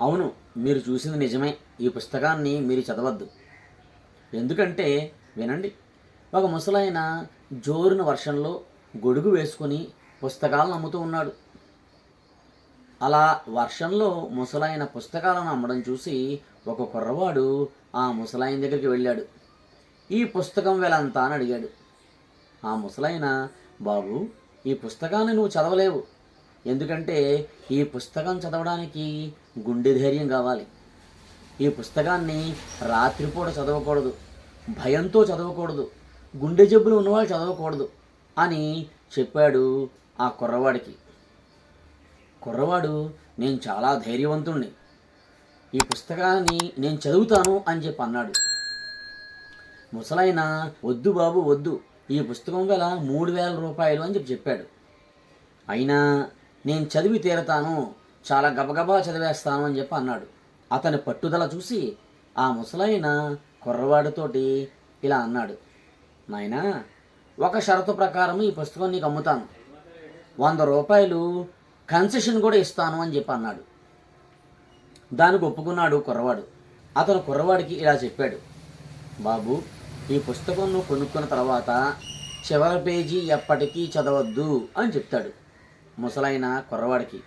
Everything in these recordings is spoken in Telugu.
అవును మీరు చూసింది నిజమే. ఈ పుస్తకాన్ని మీరు చదవద్దు. ఎందుకంటే వినండి. ఒక ముసలాయన జోరున వర్షంలో గొడుగు వేసుకొని పుస్తకాలను అమ్ముతూ ఉన్నాడు. అలా వర్షంలో ముసలాయన పుస్తకాలను అమ్మడం చూసి ఒక కుర్రవాడు ఆ ముసలాయన దగ్గరికి వెళ్ళాడు. ఈ పుస్తకం వెలంతా అని అడిగాడు. ఆ ముసలాయన బాబు ఈ పుస్తకాన్ని నువ్వు చదవలేవు. ఎందుకంటే ఈ పుస్తకం చదవడానికి గుండె ధైర్యం కావాలి. ఈ పుస్తకాన్ని రాత్రిపూట చదవకూడదు భయంతో చదవకూడదు గుండె జబ్బులు ఉన్నవాళ్ళు చదవకూడదు అని చెప్పాడు ఆ కుర్రవాడికి. కుర్రవాడు నేను చాలా ధైర్యవంతుణ్ణి. ఈ పుస్తకాన్ని నేను చదువుతాను అని చెప్పి అన్నాడు. ముసలైన వద్దు బాబు వద్దు. ఈ పుస్తకం గల మూడు వేల రూపాయలు అని చెప్పి చెప్పాడు. అయినా నేను చదివి తీరతాను చాలా గబగబా చదివేస్తాను అని చెప్పి అన్నాడు. అతని పట్టుదల చూసి ఆ ముసలైన కుర్రవాడితోటి ఇలా అన్నాడు. నాయనా ఒక షరతు ప్రకారం ఈ పుస్తకం నీకు అమ్ముతాను. వంద రూపాయలు కన్సెషన్ కూడా ఇస్తాను అని చెప్పి అన్నాడు. దానికి ఒప్పుకున్నాడు కుర్రవాడు. అతను కుర్రవాడికి ఇలా చెప్పాడు. బాబు ఈ పుస్తకం నువ్వు కొనుక్కున్న తర్వాత చివరి పేజీ ఎప్పటికీ చదవద్దు అని చెప్తాడు. ముసలాయన కుర్రవాడికి.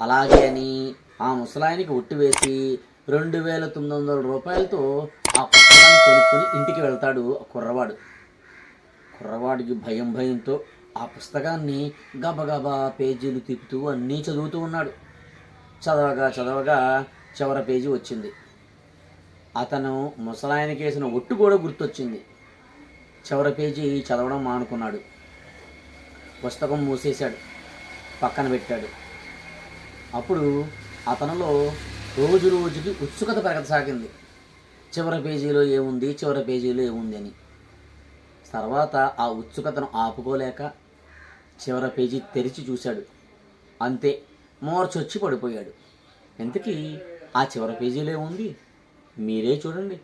అలాగే అని ఆ ముసలాయనకి ఒట్టు వేసి రెండు వేల తొమ్మిది వందల రూపాయలతో ఆ పుస్తకాన్ని కొనుక్కొని ఇంటికి వెళ్తాడు ఆ కుర్రవాడు. కుర్రవాడికి భయం భయంతో ఆ పుస్తకాన్ని గబగబా పేజీలు తిప్పుతూ అన్నీ చదువుతూ ఉన్నాడు. చదవగా చదవగా చివరి పేజీ వచ్చింది. అతను ముసలాయనకి వేసిన ఒట్టు కూడా గుర్తొచ్చింది. చివరి పేజీ చదవడం మానుకున్నాడు. పుస్తకం మూసేశాడు. పక్కన పెట్టాడు. అప్పుడు అతనిలో రోజు రోజుకి ఉత్సుకత పెరగసాగింది చివరి పేజీలో ఏముంది చివరి పేజీలో ఏముంది అని. తర్వాత ఆ ఉత్సుకతను ఆపుకోలేక చివరి పేజీ తెరిచి చూశాడు. అంతే మోర్చొచ్చి పడిపోయాడు. ఇంతకీ ఆ చివరి పేజీలో ఏముంది? మీరే చూడండి.